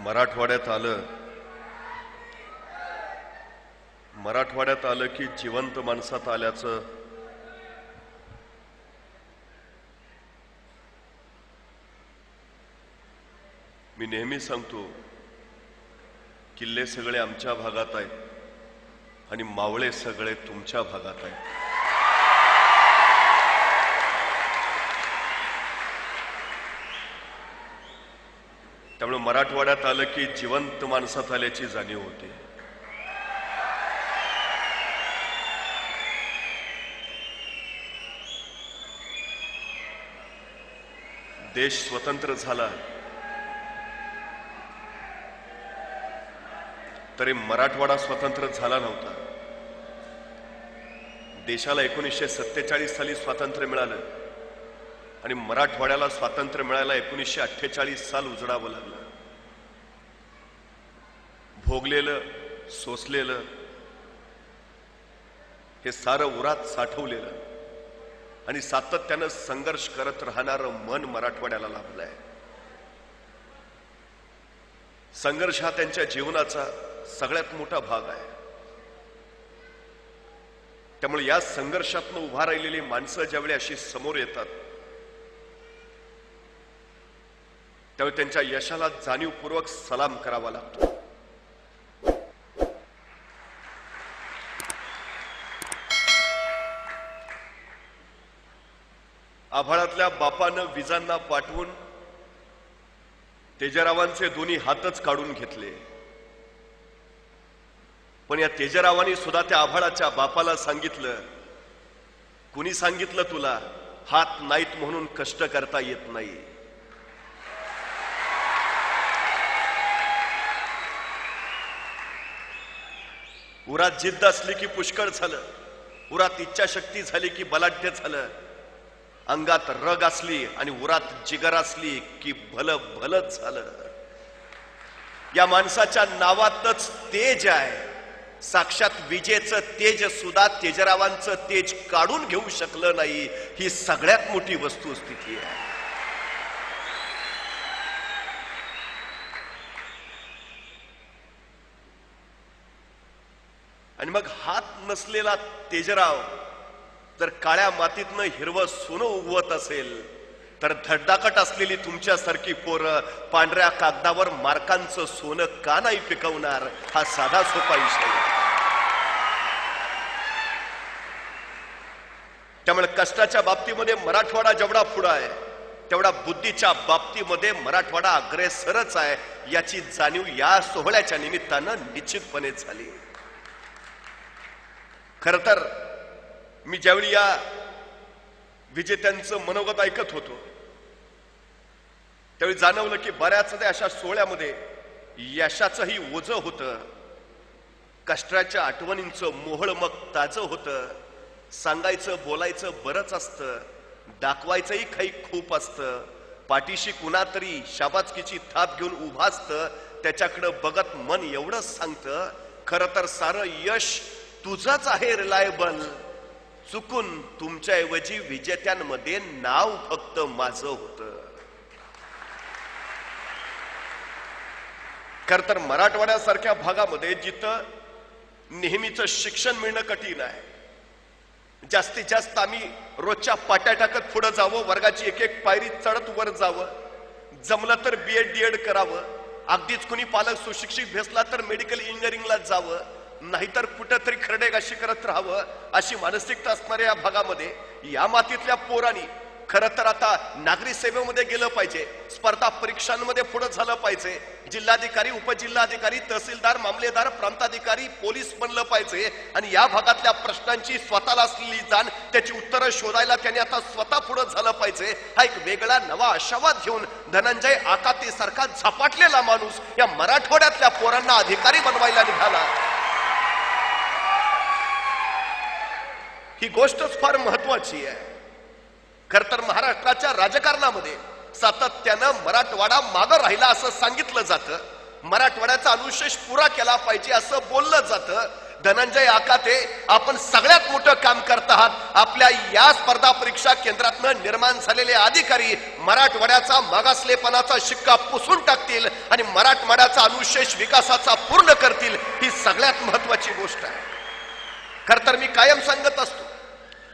मराठवाड्यात आलं मराठवाड्यात आलं की जिवंत माणसात आल्याचं मी नेहमी सांगतो किल्ले सगळे आमच्या भागात आहेत आणि मावळे सगळे तुमच्या भागात आहेत. त्यामुळे मराठवाड्यात आलं की जिवंत माणसात आल्याची जाणीव होते. देश स्वतंत्र झाला. तरी मराठवाडा स्वतंत्र झाला नव्हता. देशाला एकोणीसशे सत्तेचाळीस साली स्वातंत्र्य मिळालं. आणि मराठवाड्याला स्वातंत्र्य मिळायला एकोणीसशे अठ्ठेचाळीस साल उजडावं लागलं. भोगलेलं सोसलेलं हे सारं उरात साठवलेलं आणि सातत्यानं संघर्ष करत राहणारं मन मराठवाड्याला लाभलंय. संघर्ष हा त्यांच्या जीवनाचा सगळ्यात मोठा भाग आहे. त्यामुळे या संघर्षातनं उभा राहिलेली माणसं ज्यावेळी अशी समोर येतात त्यावेळी त्यांच्या यशाला जाणीवपूर्वक सलाम करावा लागतो. आभाळातल्या बापानं विजांना पाठवून तेजरावांचे दोन्ही हातच काढून घेतले. पण या तेजरावांनी सुद्धा त्या आभाळाच्या बापाला सांगितलं कुणी सांगितलं तुला हात नाहीत म्हणून कष्ट करता येत नाही. उरात जिद्द असली की पुष्कळ झालं. उरात इच्छाशक्ती झाली की बलाढ्य झालं. अंगात रग असली आणि उरात जिगर असली की भल भलच झालं. या माणसाच्या नावातच तेज आहे. साक्षात विजेचं तेज सुद्धा तेजरावांचं तेज काढून घेऊ शकलं नाही. ही सगळ्यात मोठी वस्तुस्थिती आहे. आणि मग हात नसलेला तेजराव जर काळ्या मातीतनं हिरवं सोनं उगवत असेल तर धडधाकट असलेली तुमच्यासारखी पोरं पांढऱ्या कागदावर मार्कांचं सोनं का नाही पिकवणार हा साधा सोपा विषय आहे. त्यामुळे कष्टाच्या बाबतीमध्ये मराठवाडा जेवढा पुढं आहे तेवढा बुद्धीच्या बाबतीमध्ये मराठवाडा अग्रेसरच आहे याची जाणीव या सोहळ्याच्या निमित्तानं निश्चितपणे झाली खर तर मी ज्यावेळी या विजेत्यांचं मनोगत ऐकत होतो त्यावेळी जाणवलं की बऱ्याचदा अशा सोहळ्यामध्ये यशाचंही ओझ होतं कष्टाच्या आठवणींचं मोहळ मग ताजं होतं सांगायचं बोलायचं बरंच असतं दाखवायचंही काही खूप असतं पाठीशी कुणातरी शाबाचकीची थाप घेऊन उभा असतं त्याच्याकडं बघत मन एवढंच सांगतं खरं तर सारं यश तुझंच आहे रिलायबल. चुकून तुमच्याऐवजी विजेत्यांमध्ये नाव फक्त माझं होतं. खर तर मराठवाड्यासारख्या भागामध्ये जिथं नेहमीच शिक्षण मिळणं कठीण आहे जास्तीत जास्त आम्ही रोजच्या पाट्या टाकत पुढं जावं वर्गाची एक एक पायरी चढत वर जावं जमलं तर बी एड डी एड करावं अगदीच कुणी पालक सुशिक्षित भेसला तर मेडिकल इंजिनिअरिंगला जावं नाहीतर कुठंतरी खरडेगाशी करत राहावं अशी मानसिकता असणाऱ्या या भागामध्ये या मातीतल्या पोरांनी खरं तर आता नागरी सेवेमध्ये गेलं पाहिजे स्पर्धा परीक्षांमध्ये पुढे झालं पाहिजे जिल्हाधिकारी उपजिल्हाधिकारी तहसीलदार मामलेदार प्रांताधिकारी पोलीस बनलं पाहिजे आणि या भागातल्या प्रश्नांची स्वतःला असलेली जाण त्याची उत्तरं शोधायला त्यांनी आता स्वतः पुढे झालं पाहिजे. हा एक वेगळा नवा आशावाद घेऊन धनंजय आकाते सारखा झपाटलेला माणूस या मराठवाड्यातल्या पोरांना अधिकारी बनवायला निघाला. ही गोष्टच फार महत्वाची आहे. खर तर महाराष्ट्राच्या राजकारणामध्ये सातत्यानं मराठवाडा मागं राहिला असं सांगितलं जातं. मराठवाड्याचा अनुशेष पुरा केला पाहिजे असं बोललं जातं. धनंजय आकाते आपण सगळ्यात मोठं काम करत आहात. आपल्या या स्पर्धा परीक्षा केंद्रातनं निर्माण झालेले अधिकारी मराठवाड्याचा मागासलेपणाचा शिक्का पुसून टाकतील आणि मराठवाड्याचा अनुशेष विकासाचा पूर्ण करतील ही सगळ्यात महत्वाची गोष्ट आहे. खर तर मी कायम सांगत असतो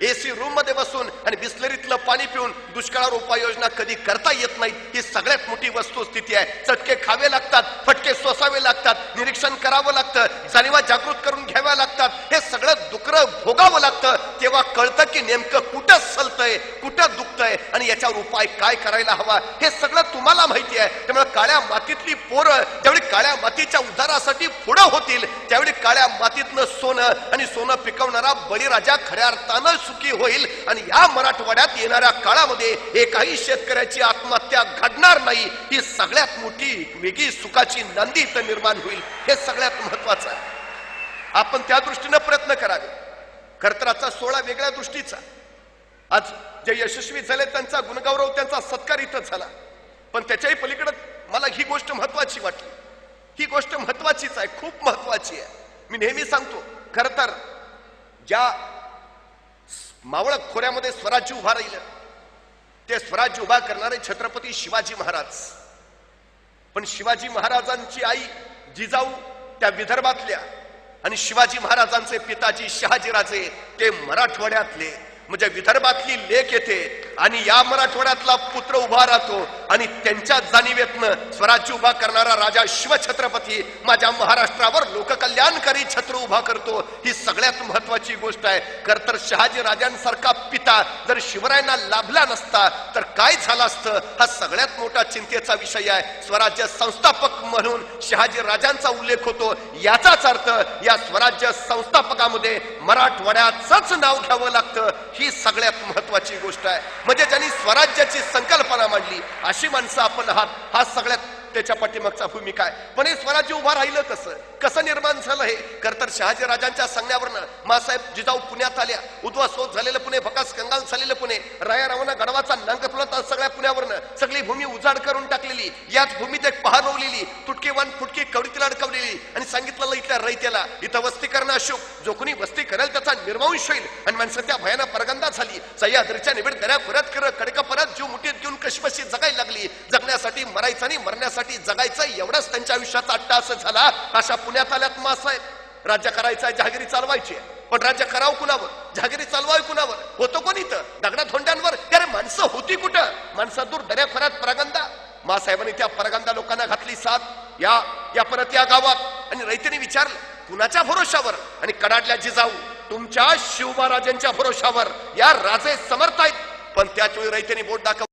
एसी रूममध्ये बसून आणि बिस्लरीतलं पाणी पिऊन दुष्काळावर उपाययोजना कधी करता येत नाही ही सगळ्यात मोठी वस्तुस्थिती आहे. चटके खावे लागतात फटके सोसावे लागतात निरीक्षण करावं लागतं जाणीवा जागृत करून घ्याव्या लागतात. हे सगळं चक्र भोगावं लागतं. तेव्हा कळतं की नेमकं कुठं सलतंय कुठं दुखतंय आणि याच्यावर उपाय काय करायला हवा हे सगळं तुम्हाला माहिती आहे. त्यामुळे काळ्या मातीतली पोरं ज्यावेळी काळ्या मातीच्या उद्धारासाठी पुढं होतील त्यावेळी काळ्या मातीतनं सोनं आणि सोनं पिकवणारा बळीराजा खऱ्या अर्थानं सुखी होईल आणि या मराठवाड्यात येणाऱ्या काळामध्ये एकाही शेतकऱ्याची आत्महत्या घडणार नाही. ही सगळ्यात मोठी वेगळी सुखाची नांदी इथं निर्माण होईल. हे सगळ्यात महत्वाचं आहे. आपण त्या दृष्टीनं प्रयत्न करावे. खरतराचा सोहळा वेगळ्या दृष्टीचा. आज जे यशस्वी झाले त्यांचा गुणगौरव त्यांचा सत्कार इथं झाला. पण त्याच्याही पलीकडे मला ही गोष्ट महत्वाची वाटली. ही गोष्ट महत्वाचीच आहे खूप महत्वाची आहे. मी नेहमी सांगतो खर तर ज्या मावळ खोऱ्यामध्ये स्वराज्य उभा राहिलं ते स्वराज्य उभा करणारे छत्रपती शिवाजी महाराज. पण शिवाजी महाराजांची आई जिजाऊ त्या विदर्भातल्या आणि शिवाजी महाराजांचे पिताजी शहाजीराजे ते मराठवाड्यातले. म्हणजे विदर्भातली लेख येते आणि या मराठवाड्यातला पुत्र उभा राहतो आणि त्यांच्या जाणीवेतनं स्वराज्य उभा करणारा राजा शिवछत्रपती माझ्या महाराष्ट्रावर लोककल्याणकारी छत्र उभा करतो. ही सगळ्यात महत्वाची गोष्ट आहे. खर तर शहाजी राजांसारखा पिता जर शिवरायांना लाभला नसता तर काय झालं असतं? हा सगळ्यात मोठा चिंतेचा विषय आहे. स्वराज्य संस्थापक म्हणून शहाजी राजांचा उल्लेख होतो. याचाच अर्थ या स्वराज्य संस्थापकामध्ये मराठवाड्याचंच नाव घ्यावं लागतं. ही सगळ्यात महत्वाची गोष्ट आहे. म्हणजे ज्यांनी स्वराज्याची संकल्पना मांडली अशी माणसं आपण आहात. हा सगळ्यात त्याच्या पाठीमागचा भूमिका आहे. पण हे स्वराज्य उभा राहिलं कसं? कसं निर्माण झालं हे? खर तर शहाजी राजांच्या सांगण्यावरनं मासाहेब जिजाऊ पुण्यात आल्या. उद्वासोत झालेलं पुणे भकास कंगाल झालेलं पुणे. राया रावणा गडवाचा नांग सगळ्या पुण्यावरनं सगळी भूमी उजाड करून टाकलेली. याच भूमीत एक पहारवलेली तुटकेवान फुटकी कवडीतील अडकवलेली. आणि सांगितलेलं इथल्या रैत्याला इथं वस्ती करणं अशोक जो कोणी वस्ती करेल त्याचा निर्मांश होईल. आणि माणसं त्या भयानं परगंदा झाली. सह्याद्रीच्या निबिड दऱ्या परत कर कडक परत जीव कशी जगायला लागली? जगण्यासाठी मरायचं आणि मरण्यासाठी जगायचं एवढंच त्यांच्या आयुष्याचा असं झाला. अशा पुण्यात आल्यात मासाहेब राज्य करायचं आहे जहागिरी चालवायची आहे. पण राज्य करावं कुणावर? जहागिरी चालवाय कुणावर? होतो कोणी इथं? दगडा धोंड्यांवर? अरे माणसं होती कुठं? माणसं दूर दऱ्या खोऱ्यात परगंदा मासाहेबांनी त्या परगंदा लोकांना घातली साथ. या या परत या गावात. आणि रैतीने विचारलं कुणाच्या भरोशावर? आणि कडाडल्या जिजाऊ तुमच्या शिवमहाराजांच्या भरोशावर. या राजे समर्थ आहेत. पण त्याच वेळी रैत्याने बोट दाखव